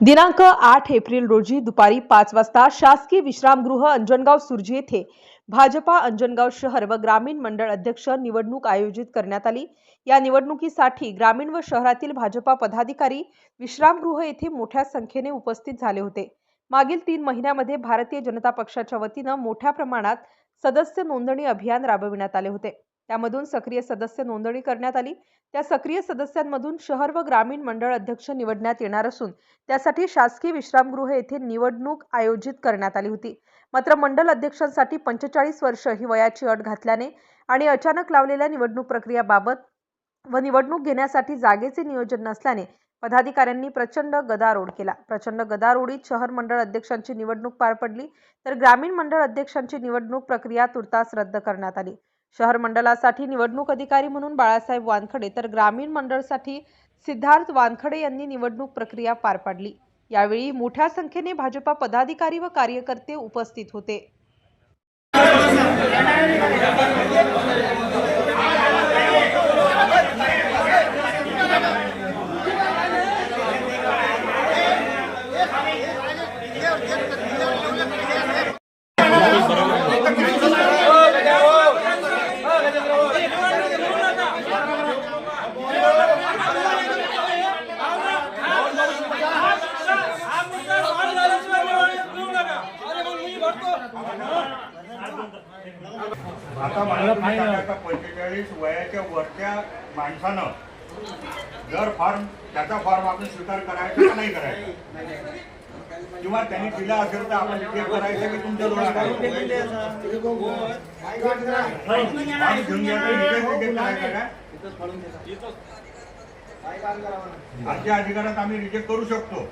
दिनांक आठ एप्रिल रोजी दुपारी पाच वाजता शासकीय विश्रामगृह अंजनगाव सुर्जी येथे भाजपा अंजनगाव शहर व ग्रामीण मंडळ अध्यक्ष निवडणूक आयोजित करण्यात आली. या निवडणुकीसाठी ग्रामीण व शहरातील भाजपा पदाधिकारी विश्रामगृह येथे मोठ्या संख्येने उपस्थित झाले होते. मागील तीन महिन्यामध्ये भारतीय जनता पक्षाच्या वतीनं मोठ्या प्रमाणात सदस्य नोंदणी अभियान राबविण्यात आले होते. त्यामधून सक्रिय सदस्य नोंदणी करण्यात आली. त्या सक्रिय सदस्यांमधून शहर व ग्रामीण मंडळ अध्यक्ष निवडण्यात येणार असून त्यासाठी शासकीय विश्रामगृह येथे निवडणूक आयोजित करण्यात आली होती. मात्र मंडल अध्यक्षांसाठी पंचेचाळीस वर्ष ही वयाची अट घातल्याने आणि अचानक लावलेल्या निवडणूक प्रक्रियाबाबत व निवडणूक घेण्यासाठी जागेचे नियोजन नसल्याने पदाधिकाऱ्यांनी प्रचंड गदारोळ केला. प्रचंड गदारोळीत शहर मंडळ अध्यक्षांची निवडणूक पार पडली. तर ग्रामीण मंडळ अध्यक्षांची निवडणूक प्रक्रिया तुर्तास रद्द करण्यात आली. शहर मंडळासाठी निवडणूक अधिकारी म्हणून बाळासाहेब वानखडे तर ग्रामीण मंडळसाठी सिद्धार्थ वानखडे यांनी निवडणूक प्रक्रिया पार पाडली. यावेळी मोठ्या संख्येने भाजपा पदाधिकारी व कार्यकर्ते उपस्थित होते. आता मला पंचेचाळीस वयाच्या वरच्या माणसानं जर फॉर्म त्याचा फॉर्म आपण स्वीकार करायचा नाही करायचा? किंवा त्यांनी दिला असेल तर आपण रिजेक्ट करायचं की तुमच्या डोळ्यात आजच्या अधिकारात आम्ही रिजेक्ट करू शकतो.